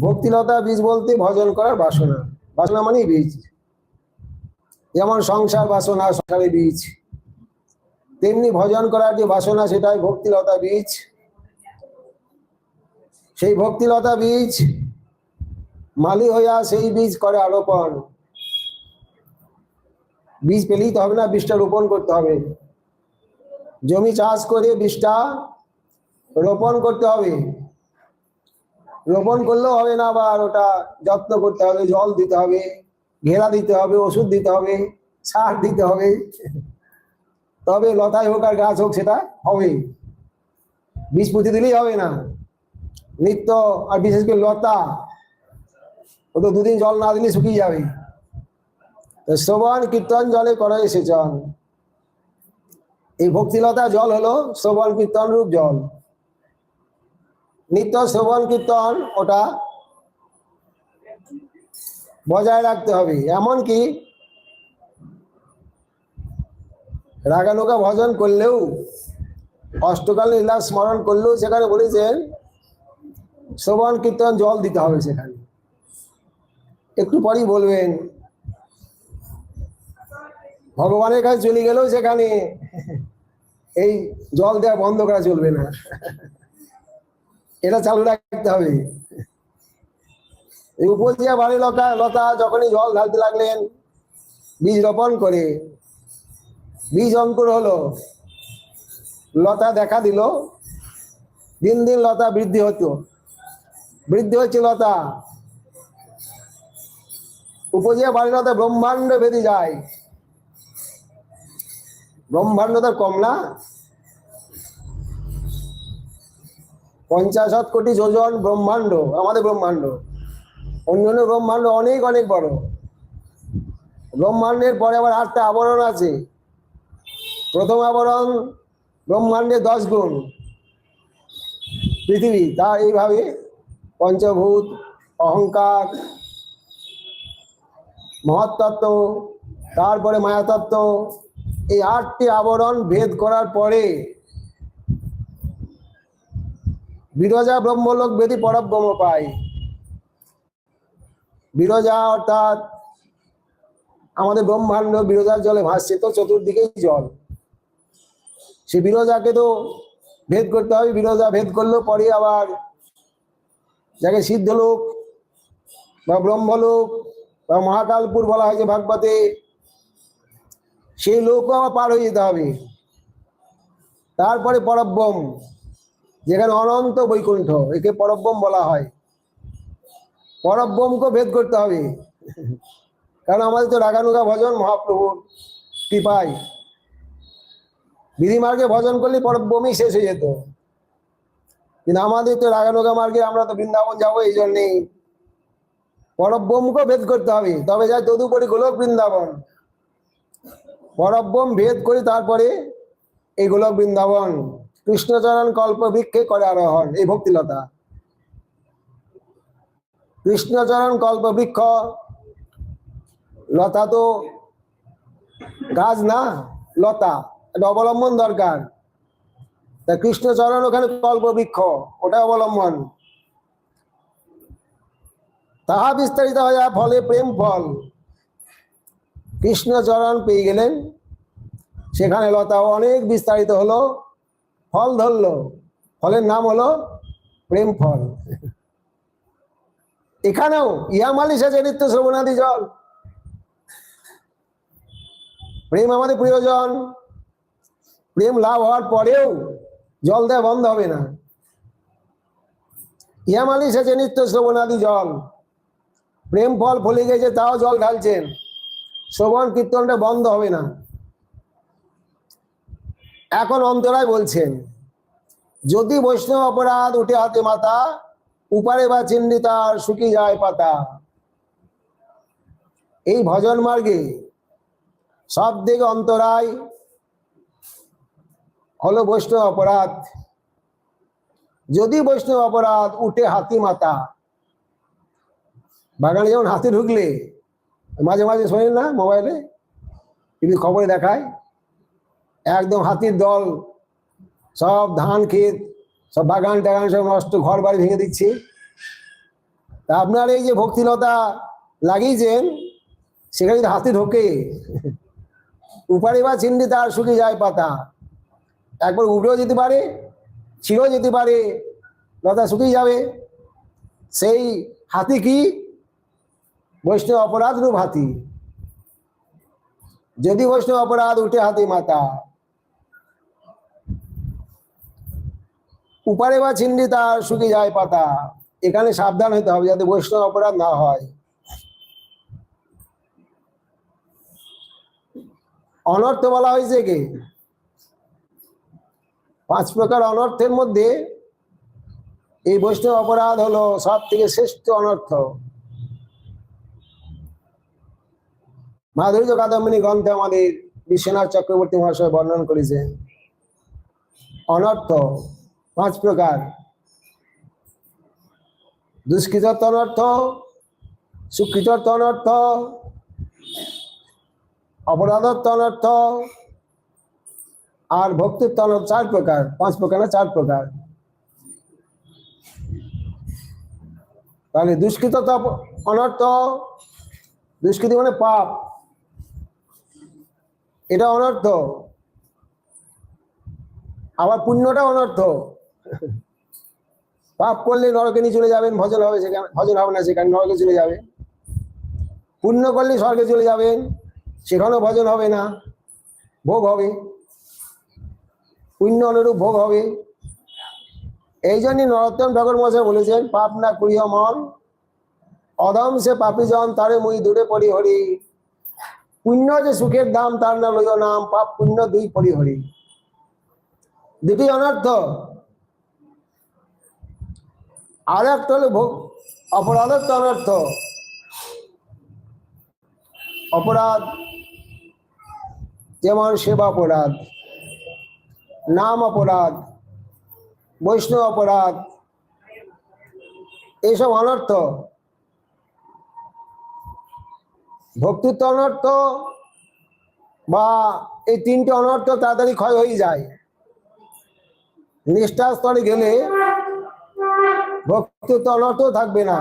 ভক্তিলতা বীজ বলতে ভজন করার বাসনা। বাসনা মানেই বীজ। যেমন সংসার বাসনা সংসারের বীজ। তেমনি ভজন করার যে বাসনা, সেটাই ভক্তিলতা বীজ। সেই ভক্তিলতা বীজ মালি হইয়া সেই বীজ করে আরোপণ। বীজ পেলেই তো হবে না, বীজটা রোপণ করতে হবে। জমি চাষ করে বীজটা রোপণ করতে হবে। রোপণ করলেও হবে না, আবার ওটা যত্ন করতে হবে, জল দিতে হবে, ঘেরা দিতে হবে, ওষুধ দিতে হবে, সার দিতে হবে। তবে লতাই হোক আর গাছ হোক, সেটা হবে বীজ পুঁতে দিলেই হবে না। নিত্য আর বিশেষ করে লতা, ও তো দুদিন জল না দিলে শুকিয়ে যাবে। শ্রবণ, কীর্তন, জলে করে সেচন। এই ভক্তিলতা জল হলো শ্রবণ, কীর্তন, রূপ জল। নিত্য শ্রবণ কীর্তন ওটা বজায় রাখতে হবে। এমনকি রাগানুকা ভজন করলেও, অষ্টকাল লীলা স্মরণ করলেও সেখানে বলেছেন, শ্রবণ কীর্তন জল দিতে হবে সেখানে। একটু পরেই বলবেন, ভগবানের কাছে চলে গেলেও সেখানে এই জল দেওয়া বন্ধ করা চলবে না। এটা চালু রাখতে হবে। এই উপজিয়া বাড়ি লতা লতা যখনই জল ঢালতে লাগলেন, বীজ রোপণ করে, বীজ অঙ্কুর হলো, লতা দেখা দিল, দিন দিন লতা বৃদ্ধি হতো। বৃদ্ধি হচ্ছে লতা। উপজিয়া বাড়ি লতা ব্রহ্মাণ্ড বেঁধে যায়। ব্রহ্মাণ্ড তার কম না পঞ্চাশত কোটি যোজন ব্রহ্মাণ্ড, আমাদের ব্রহ্মাণ্ড। অন্যান্য ব্রহ্মাণ্ড অনেক অনেক বড়। ব্রহ্মাণ্ডের পরে আবার আটটা আবরণ আছে। প্রথম আবরণ ব্রহ্মাণ্ডের দশ গুণ। পৃথিবী, তা এইভাবে পঞ্চভূত, অহংকার মহত্তত্ত্ব তারপরে মায়াতত্ত্ব, এই আটটি আবরণ ভেদ করার পরে বিরজা ব্রহ্মলোক বেদি পরব্রহ্ম পায় বিরজা অর্থাৎ আমাদের ব্রহ্মাণ্ড বিরজার জলে ভাসছে, তো চতুর্দিকেই জল। সে বিরজাকে তো ভেদ করতে হবে, বিরজা ভেদ করলেও পরে আবার যাকে সিদ্ধলোক বা ব্রহ্মলোক বা মহাকালপুর বলা হয় যে ভাগবতে, সেই লোকও আবার পার হয়ে যেতে হবে। তারপরে পরব্রহ্ম। যেখানে অনন্ত বৈকুণ্ঠ, একে পরব্রহ্ম বলা হয়। পরব্রহ্মকে ভেদ করতে হবে। কারণ আমাদের তো রাগানুগা ভজন, মহাপ্রভুর কৃপায়। বিধিমার্গে ভজন করলে পরব্রহ্মই শেষ হয়ে যেত। কিন্তু আমাদের তো রাগানুগা মার্গে আমরা তো বৃন্দাবন যাব, এই জন্যেই পরব্রহ্মকে ভেদ করতে হবে। তবে যাই তদুপরি গোলক বৃন্দাবন। পরব্রহ্ম ভেদ করি তারপরে এই গোলক বৃন্দাবন। কৃষ্ণচরণ কল্প বৃক্ষে করে আরোহণ, এই ভক্তিলতা। কৃষ্ণচরণ কল্প বৃক্ষ লতা তো গাছ না, লতা, এটা অবলম্বন দরকার। তা কৃষ্ণচরণ ওখানে কল্প বৃক্ষ ওটা অবলম্বন। তাহা বিস্তারিত হয়ে ফলে প্রেম ফল। কৃষ্ণচরণ পেয়ে গেলেন, সেখানে লতা অনেক বিস্তারিত হলো। ফল ধরলো। ফলের নাম হলো প্রেম ফল এখানেও ইয়া মালিশ আছে নিত্য শ্রবণাদি জল। প্রেম আমাদের প্রিয়জন। প্রেম লাভ হওয়ার পরেও জল দেওয়া বন্ধ হবে না। ইয়া মালিশ সেচে নিত্য শ্রবণাদি জল। প্রেম ফল ফলে গেছে তাও জল ঢালছেন। শ্রবণ কীর্তনটা বন্ধ হবে না। এখন অন্তরায় বলছেন, যদি বৈষ্ণব অপরাধ উঠে হাতে মাথা, উপারে বা চিহ্নিতার শুকিয়ে যায় পাতা। এই ভজন মার্গে সব দিকে অন্তরায় হলো বৈষ্ণব অপরাধ। যদি বৈষ্ণব অপরাধ উঠে হাতি মাথা বাগানে যেমন হাতি ঢুকলে, মাঝে মাঝে শোনেন না মোবাইলে, টিভি খবরে দেখায় একদম হাতির দল। সব ধান ক্ষেত, সব বাগান টাগান, সব নষ্ট ঘর বাড়ি ভেঙে দিচ্ছে। তা আপনার এই যে ভক্তিলতা লাগিয়েছেন, সেখানে যদি হাতি ঢোকে উপারে বা চিন্ডি তার শুকিয়ে যায় পাতা। একবার উপরেও যেতে পারে ছিঁড়েও যেতে পারে, লতা শুকিয়ে যাবে। সেই হাতি কি? বৈষ্ণব অপরাধ রূপ হাতি। যদি বৈষ্ণব অপরাধ উঠে হাতি মাতা উপারে বা ছিন্ডি তার যায় পাতা। এখানে সাবধান হতে হবে যাতে বৈষ্ণব অপরাধ না হয়। অনর্থ বলা হয়েছে কি পাঁচ প্রকার অনর্থের মধ্যে এই বৈষ্ণব অপরাধ হলো সব থেকে শ্রেষ্ঠ অনর্থ। মাধুর্য কাদম্বিনী গ্রন্থে আমাদের বিশ্বনাথ চক্রবর্তী মহাশয় বর্ণন করেছেন, অনর্থ পাঁচ প্রকার। দুষ্কৃত অনর্থ সুকৃত অনর্থ অপরাধত্ব অনর্থ আর ভক্তির অনর্থ চার প্রকার। পাঁচ প্রকার না, চার প্রকার। তাহলে দুষ্কৃত অনর্থ, দুষ্কৃতি মানে পাপ। এটা অনর্থ। আবার পুণ্যটা অনর্থ। পাপ করলে নরকে নিয়ে চলে যাবেন, ভজন হবে সেখানে, ভজন হবে না, সেখানে নরকে চলে যাবে। পুণ্য করলে স্বর্গে চলে যাবেন, সেখানেও ভজন হবে না, ভোগ হবে। পুণ্য অনুরূপ ভোগ হবে। এই জন্যই নরোত্তম ঠাকুর মশাই বলেছেন, পাপ না করিও মন অদম সে পাপি জন, তারে মুই দূরে পড়ি হরি। পুণ্য যে সুখের দাম, তার না লইও নাম, পাপ পুণ্য দুই পড়ি হরি। দুটি অনর্থ। আর একটা হলো ভোগ অপরাধত্ব অনর্থ অপরাধ, যেমন সেবা অপরাধ, নাম অপরাধ, বৈষ্ণব অপরাধ, এইসব অনর্থ। ভক্তিত্ব অনর্থ বা এই তিনটে অনর্থ তাড়াতাড়ি ক্ষয় হয়ে যায়। নিষ্ঠা স্তরে গেলে ভক্তিত্ব অনর্থ থাকবে না।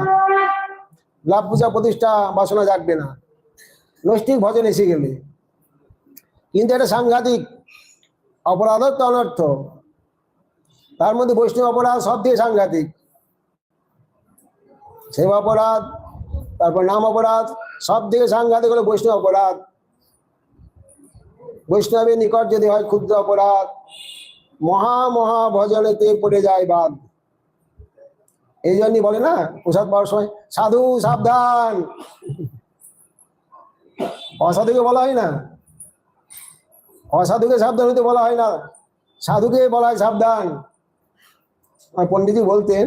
লাভ পূজা প্রতিষ্ঠা বাসনা জাগবে না। নৈষ্ঠিক ভজন এসে গেলে। কিন্তু এটা সাংঘাতিক। অপরাধত্ব অনর্থ। তার মধ্যে বৈষ্ণব অপরাধ সব দিয়ে সাংঘাতিক। সেবা অপরাধ, তারপর নাম অপরাধ, সব থেকে সাংঘাতিক হলো বৈষ্ণব অপরাধ। বৈষ্ণবের নিকট যদি হয় ক্ষুদ্র অপরাধ, মহা মহা ভজনেতে পড়ে যায় বাদ এই জন্যই বলে না, প্রসাদ পাওয়ার সময়, সাধু, সাবধান। অসাধুকে বলা হয় না। অসাধুকে সাবধান হতে বলা হয় না, সাধুকে বলা হয় সাবধান। আর পণ্ডিতজি বলতেন,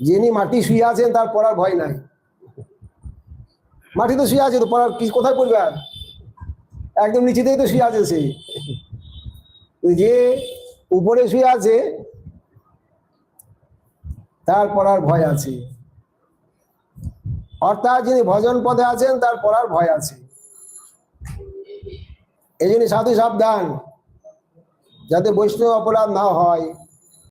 যিনি মাটি শুয়ে আছেন, তার পড়ার ভয় নাই। মাটি তো শুয়ে আছে, তো পড়ার কি, কোথায় পড়বে আর? একদম নিচেতেই তো শুয়ে আছে সে। যে উপরে শুয়ে আছে তার পড়ার ভয় আছে। অর্থাৎ যিনি ভজন পদে আছেন তার পড়ার ভয় আছে। এই জন্য সাধু সাবধান, যাতে বৈষ্ণব অপরাধ না হয়।